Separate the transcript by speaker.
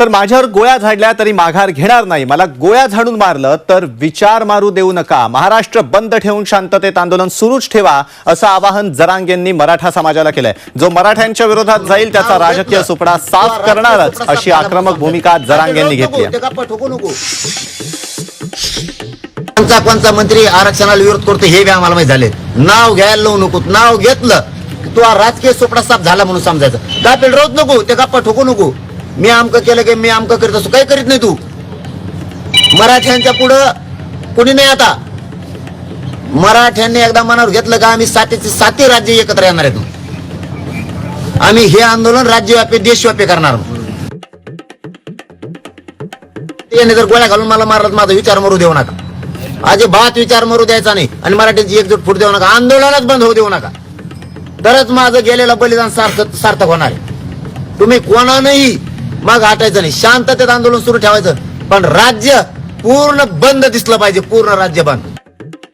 Speaker 1: तर माझ्यावर गोळ्या झाडल्या तरी माघार घेणार नाही. मला गोळ्या झाडून मारलं तर विचार मारू देऊ नका. महाराष्ट्र बंद ठेवून शांततेत आंदोलन सुरूच ठेवा असं आवाहन जरांगेंनी मराठा समाजाला केलंय. जो मराठ्यांच्या विरोधात जाईल त्याचा राजकीय सुपडा साफ करणारच अशी आक्रमक भूमिका जरांगेंनी घेतली
Speaker 2: कोणता कोणता मंत्री आरक्षणाला विरोध करतो हे बी आम्हाला माहिती झाले नाव घ्यायला लावू नको नाव घेतलं तो राजकीय सुपडा साफ झाला म्हणून समजायचं. गापेल रोज नको ते गप्पा ठोकू नको. मी आमकं केलं की मी आमकं करीत असतो. काही करीत नाही तू. मराठ्यांच्या पुढं कुणी नाही आता. मराठ्यांनी एकदा मनावर घेतलं का आम्ही सातीचे साती राज्य एकत्र येणार आहेत आम्ही हे आंदोलन राज्यव्यापी देशव्यापी करणार याने जर गोळ्या घालून मला मारलं माझा विचार मरू देऊ नका. अजिबात विचार मरू द्यायचा नाही. आणि मराठीची एकजूट फूट देऊ नका. आंदोलनच बंद होऊ देऊ नका. तरच माझं गेलेलं बलिदान सार्थक सार्थक होणार आहे. तुम्ही कोणानंही मग हटायचं नाही. शांततेत आंदोलन सुरू ठेवायचं. पण राज्य पूर्ण बंद दिसलं पाहिजे पूर्ण राज्य बंद